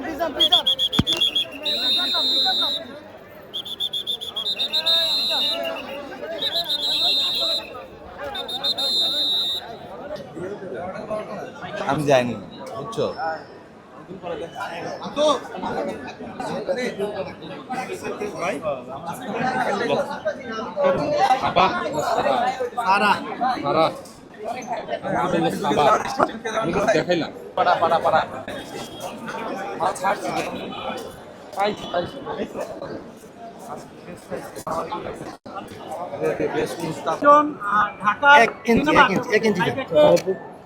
খুব গেছে আমি যাইনি বুঝছ? দেখাইলাম। পাড়া পাড়া পাড়া। ইঞ্চি। নায়িকাকে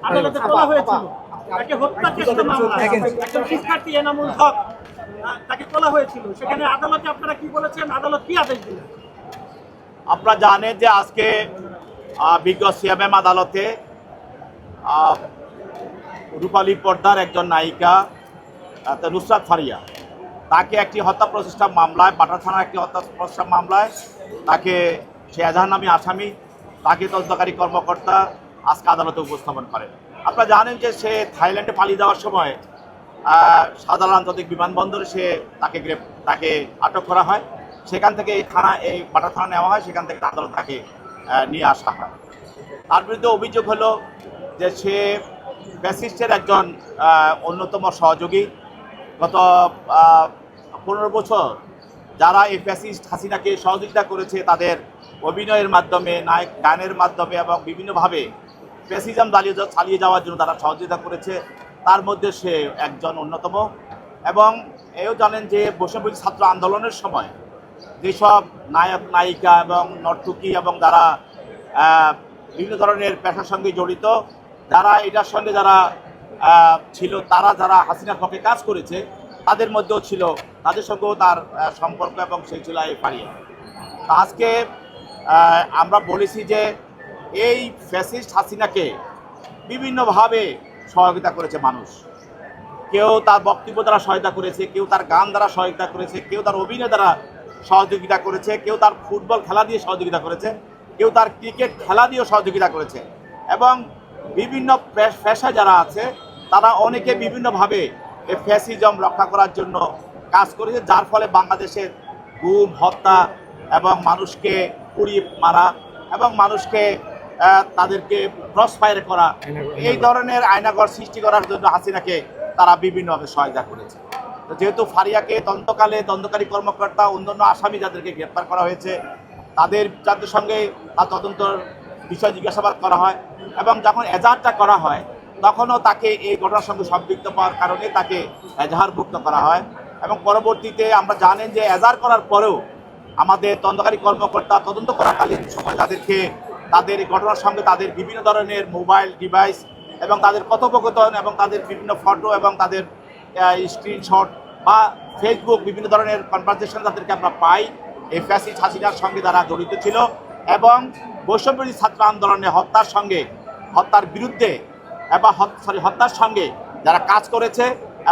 আদালতে তোলা হয়েছিল তাকে হত্যা চেষ্টা মামলা একজন শিক্ষার্থী এনামুল হক তাকে তোলা হয়েছিল। সেখানে আদালতে আপনারা কি বলেছেন? আদালত কি আদেশ দিলেন? আপনারা জানেন যে আজকে আহ, বিজ্ঞ সিএমএম আদালতে রূপালী পর্দার একজন নায়িকা নুসরাত ফারিয়া। তাকে একটি হত্যা প্রচেষ্টা মামলায় পাটা থানার একটি হত্যা প্রচেষ্টা মামলায় তাকে এজাহার নামী আসামি। তাকে তদন্তকারী কর্মকর্তা আজকে আদালতে উপস্থাপন করেন। আপনারা জানেন যে সে থাইল্যান্ডে পালিয়ে যাওয়ার সময় সাধারণ আন্তর্জাতিক বিমানবন্দরে সে তাকে তাকে আটক করা হয়। সেখান থেকে এই থানা, এই পাটা থানা নেওয়া হয়, সেখান থেকে আদালত তাকে নিয়ে আসা হয়। তার বিরুদ্ধে অভিযোগ হলো যে সে ব্যাসিস্টের একজন অন্যতম সহযোগী। গত পনেরো বছর যারা এই ফ্যাসিস্ট হাসিনাকে সহযোগিতা করেছে, তাদের অভিনয়ের মাধ্যমে, নায়ক, গানের মাধ্যমে এবং বিভিন্নভাবে ফ্যাসিজম চালিয়ে চালিয়ে যাওয়ার জন্য তারা সহযোগিতা করেছে, তার মধ্যে সে একজন অন্যতম। এবং এও জানেন যে বৈষম্যবিরোধী ছাত্র আন্দোলনের সময় যেসব নায়ক, নায়িকা এবং নর্তকী এবং যারা বিভিন্ন ধরনের পেশার সঙ্গে জড়িত, যারা এটার সঙ্গে যারা ছিল তারা যারা হাসিনার পক্ষে কাজ করেছে, তাদের মধ্যেও ছিল, তাদের সঙ্গেও তার সম্পর্ক এবং সেই ছিল এই পাড়িয়ে তো আজকে আমরা বলেছি যে এই ফ্যাসিস্ট হাসিনাকে বিভিন্নভাবে সহযোগিতা করেছে মানুষ। কেউ তার বক্তব্য দ্বারা সহায়তা করেছে, কেউ তার গান দ্বারা সহযোগিতা করেছে, কেউ তার অভিনয় দ্বারা সহযোগিতা করেছে, কেউ তার ফুটবল খেলা দিয়ে সহযোগিতা করেছে, কেউ তার ক্রিকেট খেলা দিয়েও সহযোগিতা করেছে। এবং বিভিন্ন পেশা যারা আছে তারা অনেকে বিভিন্নভাবে এই ফ্যাসিজম রক্ষা করার জন্য কাজ করেছে যার ফলে বাংলাদেশের গুম হত্যা এবং মানুষকে পুড়িয়ে মারা এবং মানুষকে তাদেরকে ক্রস ফায়ার করা এই ধরনের আয়নাগর সৃষ্টি করার জন্য হাসিনাকে তারা বিভিন্নভাবে সহায়তা করেছে। তো যেহেতু ফারিয়াকে তদন্তকালে তদন্তকারী কর্মকর্তা অন্যান্য আসামি যাদেরকে গ্রেপ্তার করা হয়েছে তাদের যাদের সঙ্গে তার তদন্তর বিষয় জিজ্ঞাসাবাদ করা হয় এবং যখন এজাহারটা করা হয়, তখনও তাকে এই ঘটনার সঙ্গে সম্পৃক্ত পাওয়ার কারণে তাকে এজাহারভুক্ত করা হয় এবং পরবর্তীতে আমরা জানেন যে এজাহার করার পরেও আমাদের তদন্তকারী কর্মকর্তা তদন্ত করাকালীন সময় তাদেরকে তাদের ঘটনার সঙ্গে তাদের বিভিন্ন ধরনের মোবাইল ডিভাইস এবং তাদের কথোপকথন এবং তাদের বিভিন্ন ফটো এবং তাদের স্ক্রিনশট বা ফেসবুক বিভিন্ন ধরনের কনভারসেশন তাদেরকে আমরা পাই। এই ফ্যাসিস হাসিনার সঙ্গে তারা জড়িত ছিল এবং বৈষম্যবিরোধী ছাত্র আন্দোলনে হত্যার সঙ্গে হত্যার বিরুদ্ধে এবং সরি হত্যার সঙ্গে যারা কাজ করেছে